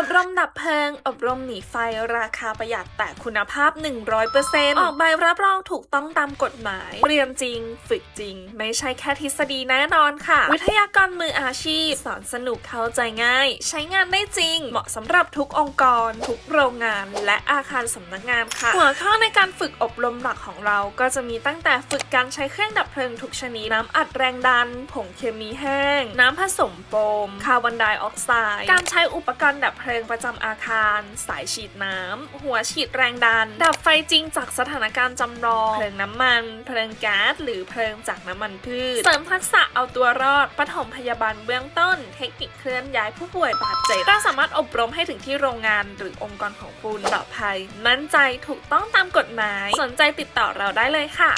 อบรมดับเพลิง อบรมหนีไฟราคาประหยัดแต่คุณภาพ 100%ออกใบรับรองถูกต้องตามกฎหมาย เรียนจริง ฝึกจริง ไม่ใช่แค่ทฤษฎีแน่นอนค่ะ วิทยากรมืออาชีพ สอนสนุกเข้าใจง่าย ใช้งานได้จริง เหมาะสำหรับทุกองค์กร ทุกโรงงาน และอาคารสำนักงานค่ะ หัวข้อในการฝึกอบรมหลักของเราก็จะมีตั้งแต่ฝึกการใช้เครื่องดับเพลิงทุกชนิดน้ำอัดแรงดัน ผงเคมีแห้ง น้ำผสมโฟมคาร์บอนไดออกไซด์การใช้อุปกรณ์ดับเพลิงประจำอาคาร สายฉีดน้ำ หัวฉีดแรงดัน ดับไฟจริงจากสถานการณ์จำลอง เพลิงน้ำมัน เพลิงแก๊ส หรือเพลิงจากน้ำมันพืช เสริมทักษะเอาตัวรอด ปฐมพยาบาลเบื้องต้น เทคนิคเคลื่อนย้ายผู้ป่วยบาดเจ็บ เราสามารถอบรมให้ถึงที่โรงงานหรือองค์กรของคุณปลอดภัย มั่นใจ ถูกต้องตามกฎหมาย สนใจติดต่อเราได้เลยค่ะ